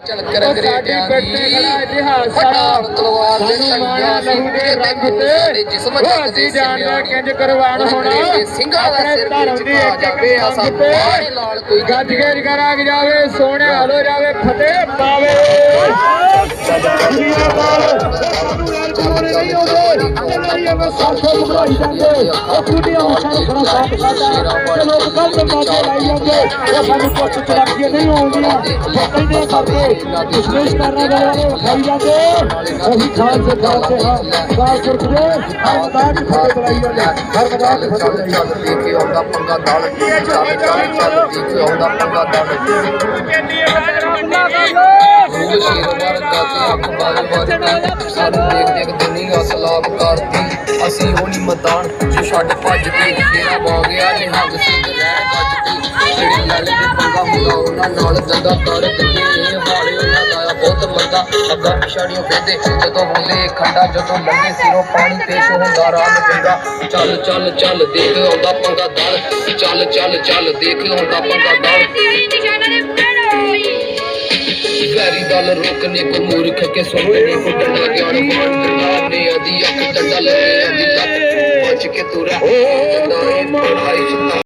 ਚੱਲ ਕਰ ਅੰਗਰੇਜ਼ਾਂ ਦੀ। ਹਟਾਣ ਤਲਵਾਰ ਦੇ ਸਾਨੂੰ ਮਾਇਆ ਸਈਆਂ ਲਹੂ ਦੇ ਰੰਗ ਤੇ। ਸਾਡੇ ਜਿਸਮ ਉਹ ਜੱਗ ਅਸੀਂ ਦੇ ਜਾਣਦੇ ਕਿੰਜ ਕਰਵਾਣ ਹੋਣਾ। ਅੰਗਰੇਜ਼ੇ ਸਿੰਘਾਂ ਦਾ ਆਪਣੇ ਸਿਰ ਧਰਮ ਵਿੱਚ ਦੀ ਪਾ ਇੱਕ ਜਾਵੇ ਆਸਾ ਲਾਲ ਕੋਈ ਗੱਜ ਕੇ ਜਾਵੇ ਹਲੋ ਜਾਵੇ ਫਤਿਹ ਪਾਵੇ। ਚੱਲ ਚੱਲ ਦੇਖੇ ਆਉਂਦਾ ਪੰਗਾ ਦਲ ਚੱਲ ਚੱਲ ਚੱਲ ਦੇਖੇ ਆਉਂਦਾ ਪੰਗਾ ਦਲ ਰੂਹ ਸ਼ੇਰ ਵਰਗਾ ਤੇ ਅੱਖ ਬਾਲ ਵਰਗਾ ਸਾਨੂੰ ਦੇਖ ਦੇਖ ਦੁਨੀਆ ਸਲਾਮ ਕਰਦੀ ਅਸੀਂ ਹੋਣੀ ਮਦਾਨ ਜੋ ਛੱਡ ਭੱਜ ਕੇ ਤੇਰਾ ਬਾ ਗਿਆ ਨਿਹੰਗ ਸਿੰਘ ਰਹਿ ਗੱਜ ਕੇ ਜਿਹੜੇ ਲੜ ਕੇ ਪੰਗਾ ਹੁੰਦਾ, ਉਹਨਾਂ ਨਾਲ ਦੰਗਾ ਕਰ ਕੇ ਹਾਲੇ ਉਹਨਾਂ ਦਾ ਬਹੁਤ ਮੰਦਾ ਅੱਗਾ ਪਿਛਾੜੀਆਂ ਫੇਦੇ ਜਦੋਂ ਬੋਲੇ ਖੰਡਾ, ਜਦੋਂ ਲੰਗੇ ਸਿਰੋਂ ਪਾਣੀ ਪੇਸ਼ ਹੁੰਦਾ ਰਾਮ ਗੰਗਾ ਚੱਲ ਚੱਲ ਚੱਲ, ਦੇਖ ਆਉਂਦਾ ਪੰਗਾ ਦਲ। ਚੱਲ ਚੱਲ ਚੱਲ, ਦੇਖ ਆਉਂਦਾ ਪੰਗਾ ਦਲ। ਗੈਰੀ ਦਲ ਰੋਕਨੇ ਕੋ ਮੂਰਖ ਕੇ ਸੁਣਨੇ ਕੋ ਡੰਡਾ ਗਿਆਨ ਬਾਣ ਨੇ ਅਦੀ ਅੱਖ ਡੰਡਾ ਲੈ ਅਦੀ ਲੱਤ